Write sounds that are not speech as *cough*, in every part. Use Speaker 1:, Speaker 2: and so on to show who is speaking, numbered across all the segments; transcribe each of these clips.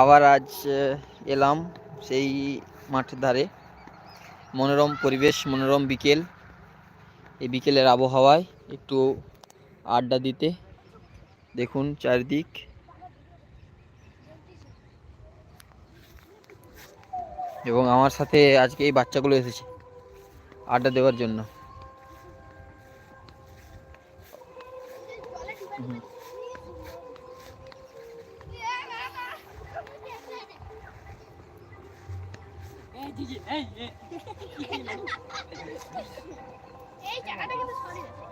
Speaker 1: আবার আজ এলাম সেই মাঠের ধারে মনোরম পরিবেশ, মনোরম বিকেল। এই বিকেলের আবহাওয়ায় একটু আড্ডা দিতে। দেখুন চারিদিক। এবং আমার সাথে আজকে এই বাচ্চাগুলো এসেছে আড্ডা দেওয়ার জন্য।
Speaker 2: এই জায়গাটা কিন্তু সরে গেছে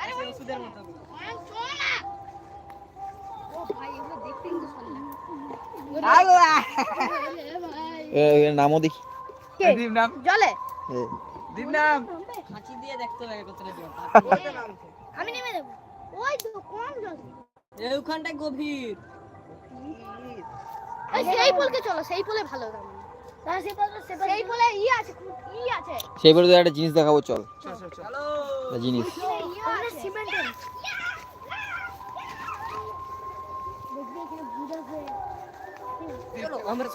Speaker 2: আরে ওই ওষুধের মতো ও ভাই এগুলো দেখতে কিন্তু
Speaker 1: এর নামও দেখি
Speaker 2: জলে।
Speaker 1: এ,
Speaker 2: আমি নেমে দেবো ওই তো কম জল।
Speaker 3: ওখানটায় গভীর।
Speaker 2: এই সেই পোলকে চলো সেই পোলে ভালো দাম সেই পোলে ই আছে ই আছে।
Speaker 1: সেই বলে একটা জিনিস দেখাবো চল। জিনিস।
Speaker 3: আমরা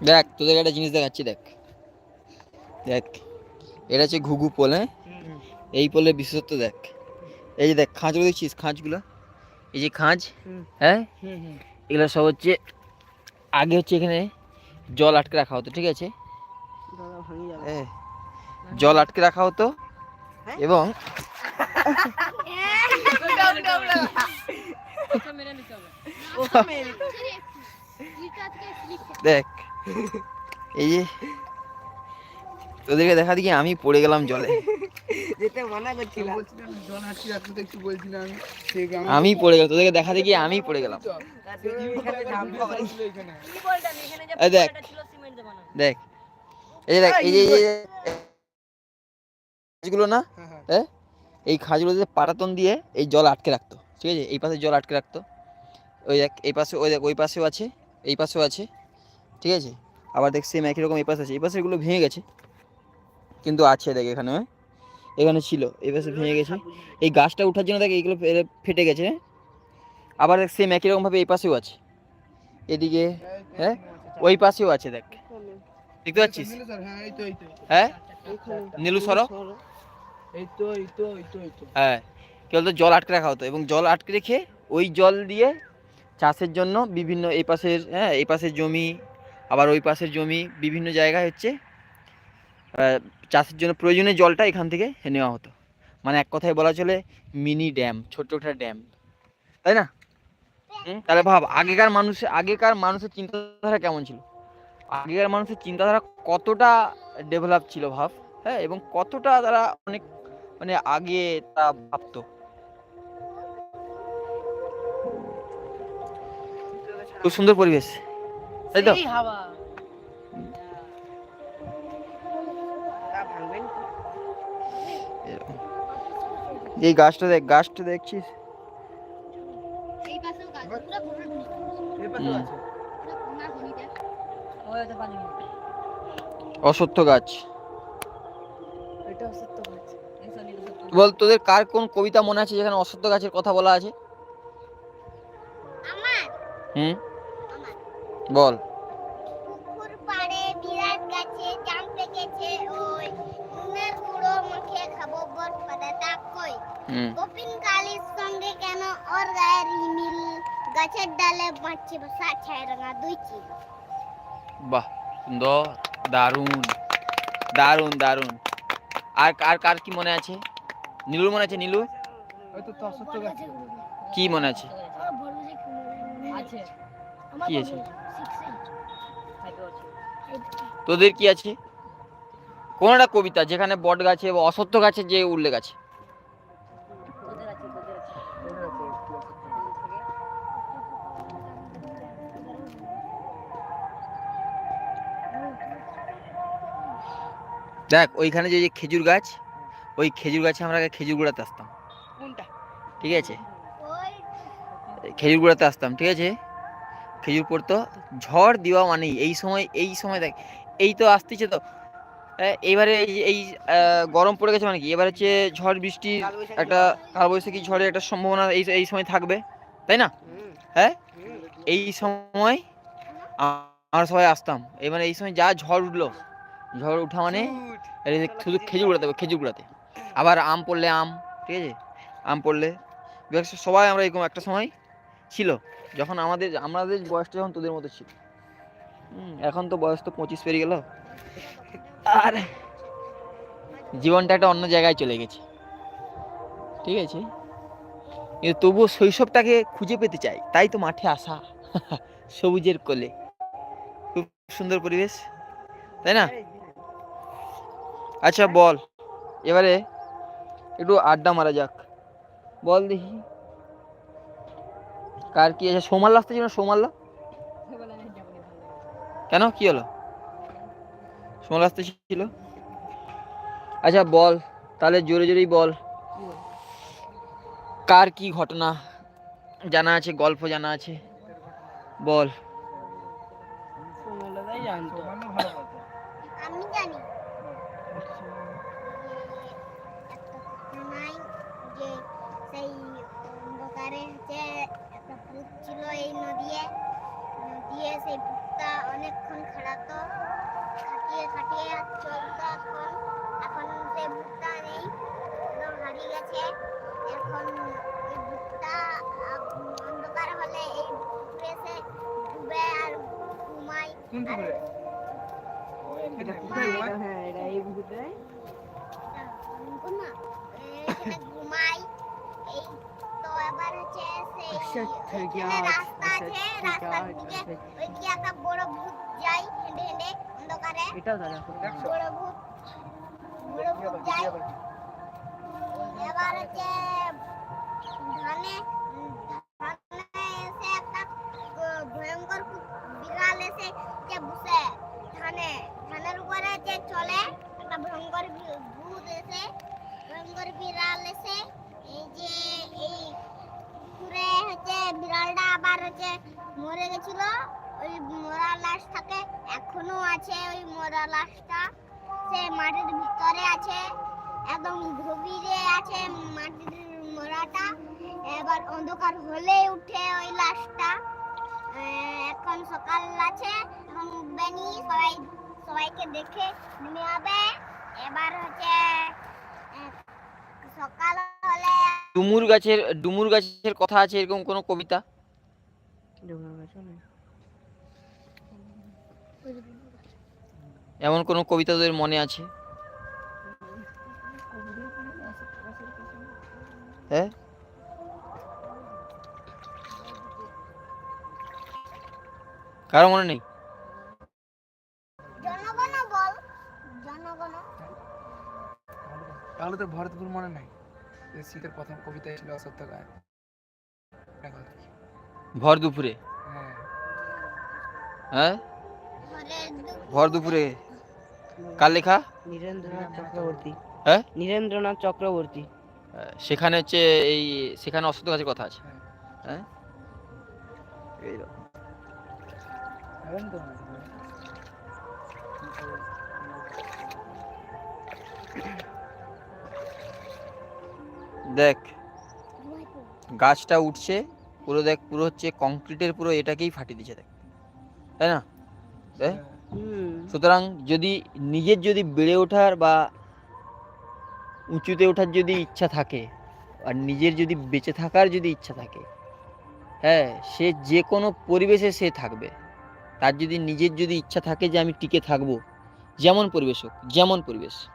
Speaker 1: দেখ তোদের একটা জিনিস দেখাচ্ছি দেখ। দেখ এটা হচ্ছে ঘুঘু পোল হ্যাঁ? এই পোলের বিশেষত্ব দেখ। এই যে দেখ খাঁজগুলো দেখছিস? খাঁজগুলো? এই যে খাঁজ হ্যাঁ? এগুলো সব হচ্ছে আগে হচ্ছে এখানে জল আটকে রাখা হতো ঠিক আছে?
Speaker 3: দাদা ভাঙি যাবে
Speaker 1: এ, জল আটকে রাখা হতো এবং *laughs* দেখ এই যে তোদেরকে দেখা দেখি আমি পড়ে গেলাম জলে।
Speaker 3: যেতে মানা করছিলাম।
Speaker 4: জল আটকে রাখতে তো একটু বলছিলাম
Speaker 1: আমি পড়ে গেলাম তোদেরকে দেখা দেখি আমি পড়ে গেলাম। দেখ দেখ এই যে দেখ এই যে এই যে খাঁজগুলো না
Speaker 4: হ্যাঁ হ্যাঁ।
Speaker 1: এই খাঁজগুলোতে পাটাতন দিয়ে এই জল আটকে রাখতো ঠিক আছে? এই পাশে জল আটকে রাখতো। ওই দেখ এই পাশে ওই দেখ ওই পাশেও আছে এই পাশেও আছে। ঠিক আছে? আবার দেখ সেম একই রকম এই পাশে আছে। এই পাশে এগুলো ভেঙে গেছে। কিন্তু আছে, দেখ এখানে হ্যাঁ? এখানে ছিল, এই পাশে ভেঙে গেছে। এই গাছটা ওঠার জন্য দেখ এইগুলো ফেটে গেছে হ্যাঁ? আবার দেখ সেম একই রকমভাবে এই পাশেও আছে। এদিকে হ্যাঁ? ওই পাশেও আছে, দেখ। দেখতে পাচ্ছিস?
Speaker 4: হ্যাঁ?
Speaker 1: নীলু, সরো। হ্যাঁ। কি বলতো, জল আটকে রাখা হতো এবং জল আটকে রেখে ওই জল দিয়ে চাষের জন্য বিভিন্ন এই পাশের হ্যাঁ? এই পাশের জমি আবার ওই পাশের জমি বিভিন্ন জায়গায় হচ্ছে চাষের জন্য প্রয়োজনীয় জলটা এখান থেকে নেওয়া হতো। মানে এক কথায় বলা চলে মিনি ড্যাম ছোট্ট একটা ড্যাম তাই না? তাহলে ভাব, আগেকার মানুষের আগেকার মানুষের চিন্তাধারা কেমন ছিল? আগেকার মানুষের চিন্তাধারা কতটা ডেভেলপ ছিল ভাব? হ্যাঁ এবং কতটা তারা অনেক মানে আগে তা ভাবতো? খুব সুন্দর পরিবেশ। তাই তো।
Speaker 3: এই হাওয়া।
Speaker 1: গাছটা দেখ গাছটা দেখছিস?
Speaker 2: এই গাছ। পুরো ভরে ভরে
Speaker 4: এই পাশেও
Speaker 1: হুম।
Speaker 4: আছে
Speaker 2: পুরো
Speaker 1: অসত্য গাছ। বল তোদের কার কোন কবিতা মনে আছে যেখানে অসত্য গাছের কথা বলা আছে? হুম? বল।
Speaker 2: পুকুর পাড়ে বিরাট গাছে জাম পেকেছে ওই নুনের গুঁড়ো মাখিয়ে খাব বর পাতাটা কই? কপিন কালির সঙ্গে কেন ওর গায়ের মিল গাছের ডালে বাঁচছে বসা ছায় রাঙা দুই চিল।
Speaker 1: বাহ সুন্দর দারুণ দারুণ দারুণ। আর কার কার কি মনে আছে? নীলুর মনে আছে নীলু
Speaker 4: তো
Speaker 1: কি মনে আছে?
Speaker 2: আছে।
Speaker 1: কি আছে? তোদের কি আছে? কোন একটা কবিতা যেখানে বট গাছে বা অসত্য গাছে যে উল্লেখ আছে? দেখ ওইখানে যে যে খেজুর গাছ ওই খেজুর গাছে আমরা আগে খেজুর গুড়াতে আসতাম। ঠিক আছে? খেজুর গুড়াতে আসতাম ঠিক আছে? খেজুর পড়তো ঝড় দেওয়া মানেই। এই সময় এই সময় দেখ, এই তো আসতেছে তো। এইবারে এই গরম পড়ে গেছে মানে কি? এবার হচ্ছে ঝড় বৃষ্টি, একটা। কালবৈশাখী ঝড়ের একটা সম্ভাবনা এই এই সময় থাকবে। তাই না? হ্যাঁ? এই সময় আমরা সবাই আসতাম। এবারে এই সময় যা ঝড় উঠল, ঝড় উঠা মানে শুধু খেজুর গুঁড়াতে হবে, খেজুর গুঁড়াতে। আবার আম পড়লে আম, ঠিক আছে? আম পড়লে সবাই আমরা এরকম একটা সময় ছিল। যখন আমাদের আমাদের বয়সটা যখন তোদের মতো ছিল। এখন তো বয়স তো পঁচিশ পেরিয়ে গেল। আর জীবনটা একটা অন্য জায়গায় চলে গেছে। ঠিক আছে? কিন্তু তবুও শৈশবটাকে খুঁজে পেতে চাই। তাই তো মাঠে আসা। সবুজের কোলে। খুব সুন্দর পরিবেশ। তাই না? আচ্ছা বল। এবারে একটু আড্ডা মারা যাক। বল দেখি। কার কি আছে? সোমাল আসতে ছিল সোমাল কেন? কি হলো? সোমাল আসতে ছিল? আচ্ছা বল। তাহলে জোরে জোরেই বল। কার কি ঘটনা? জানা আছে, গল্প জানা আছে। বল।
Speaker 2: ছিল এই নদীয়ে। নদীয়ে সেই ভূতটা অনেকক্ষণ খাড়াতো। খাটিয়ে খাটিয়ে চলতো এখন। এখন সেই ভূতটা নেই। একদম হারিয়ে গেছে। এখন ভূতটা আহ, অন্ধকার হলে এই পুকুরে সে ডুবে আর ঘুমায়।
Speaker 4: কোন
Speaker 2: আর
Speaker 3: এটা
Speaker 4: কোথায়
Speaker 3: হ্যাঁ এটা এই ভূতে
Speaker 2: ঘুমা এখানে তো এবার হচ্ছে সেই
Speaker 3: আচ্ছা, ঠিক
Speaker 2: ওইখানে
Speaker 3: আছে,
Speaker 2: রাস্তা
Speaker 3: আচ্ছা,
Speaker 2: আছে
Speaker 3: ঠিক
Speaker 2: রাস্তার
Speaker 3: আছে,
Speaker 2: দিকে
Speaker 3: আচ্ছা।
Speaker 2: ওইদিকে একটা বড় ভূত যাই হেঁটে হেঁটে অন্ধকারে?
Speaker 3: এটাও দাদা
Speaker 2: বড় ভূত বড় ভূত যাই এবার হচ্ছে ধানে উম, ধানে এসে একটা আহ, ভয়ঙ্কর ভূত- বিড়াল এসে যে বসে ধানে ধানের উপরে যে চলে একটা ভয়ঙ্কর বি- ভূত এসে ভয়ঙ্কর বিড়াল এসে এই যে এই পুকুরে হচ্ছে বিড়ালটা আবার হচ্ছে মরে গেছিল। ওই মরা লাশ থাকে এখনও আছে ওই মরা লাশটা। সে মাটির ভিতরে আছে, একদম গভীরে আছে মাটির মরাটা। এবার অন্ধকার হলে উঠে ওই লাশটা। এখন সকাল আছে, এখন উঠবেনি সবাই সবাইকে দেখে নেমে হবে এবার হচ্ছে আহ, সকাল হলে
Speaker 1: ডুমুর গাছের ডুমুর গাছের কথা আছে এরকম কোনো কবিতা? এমন কোনো কবিতা তোদের মনে আছে? হ্যাঁ? কারও মনে নেই?
Speaker 2: জনগণ
Speaker 4: তাহলে তো ভরতপুর মনে নাই। শীতের প্রথম কবিতা ছিল অসত্য গান
Speaker 1: ভর দুপুরে?
Speaker 4: হ্যাঁ।,
Speaker 1: হ্যাঁ। ভর দুপুরে। কার লেখা?
Speaker 3: নীরেন্দ্রনাথ চক্রবর্তী।
Speaker 1: হ্যাঁ?
Speaker 3: নীরেন্দ্রনাথ চক্রবর্তী।
Speaker 1: হ্যাঁ, সেখানে হচ্ছে এই সেখানে অসত্য গাছের কথা আছে। হ্যাঁ।,
Speaker 4: হ্যাঁ? এইরকম।
Speaker 1: দেখো। গাছটা উঠছে পুরো দেখ পুরো হচ্ছে কংক্রিটের পুরো এটাকেই ফাটিয়ে দিচ্ছে দেখ। তাই না? সুতরাং যদি নিজের যদি বেড়ে ওঠার বা উঁচুতে ওঠার যদি ইচ্ছা থাকে আর নিজের যদি বেঁচে থাকার যদি ইচ্ছা থাকে হ্যাঁ সে যে কোনো পরিবেশে সে থাকবে। তার যদি নিজের যদি ইচ্ছা থাকে যে আমি টিকে থাকব যেমন পরিবেশ হোক যেমন পরিবেশ।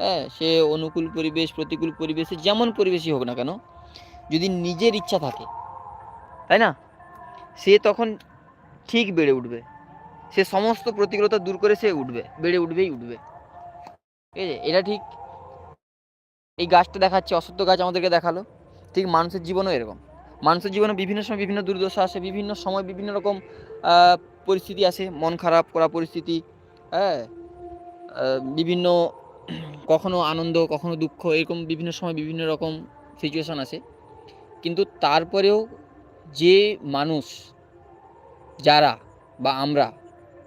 Speaker 1: হ্যাঁ সে অনুকূল পরিবেশ, প্রতিকূল পরিবেশে যেমন পরিবেশই হোক না কেন, যদি নিজের ইচ্ছা থাকে, তাই না? সে তখন ঠিক বেড়ে উঠবে। সে সমস্ত প্রতিকূলতা দূর করে সে উঠবে, বেড়ে উঠবেই উঠবে। ঠিক আছে? এটা ঠিক। এই গাছটা দেখাচ্ছে অসত্য গাছ আমাদেরকে দেখাল। ঠিক, মানুষের জীবনও এরকম। মানুষের জীবনে বিভিন্ন সময় বিভিন্ন দুর্দশা আসে, বিভিন্ন সময় বিভিন্ন রকম পরিস্থিতি আসে। মন খারাপ করা পরিস্থিতি হ্যাঁ বিভিন্ন কখনো আনন্দ, কখনো দুঃখ, এরকম বিভিন্ন সময় বিভিন্ন রকম সিচুয়েশন আসে কিন্তু তারপরেও যে মানুষ, যারা বা আমরা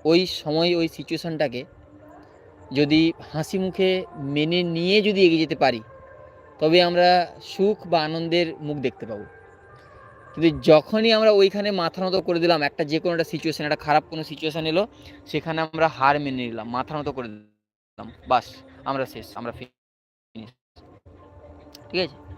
Speaker 1: ওই সময় ওই সিচুয়েশনটাকে যদি হাসি মুখে মেনে নিয়ে যদি এগিয়ে যেতে পারি, তবে আমরা সুখ বা আনন্দের মুখ দেখতে পাবো। কিন্তু যখনই আমরা ওইখানে মাথা নত করে দিলাম, একটা যে কোনো একটা সিচুয়েশান একটা খারাপ কোনো সিচুয়েশান এলো, সেখানে আমরা হার মেনে নিলাম, মাথা নত করে দিলাম, বাস। আমরা শেষ আমরা ঠিক আছে?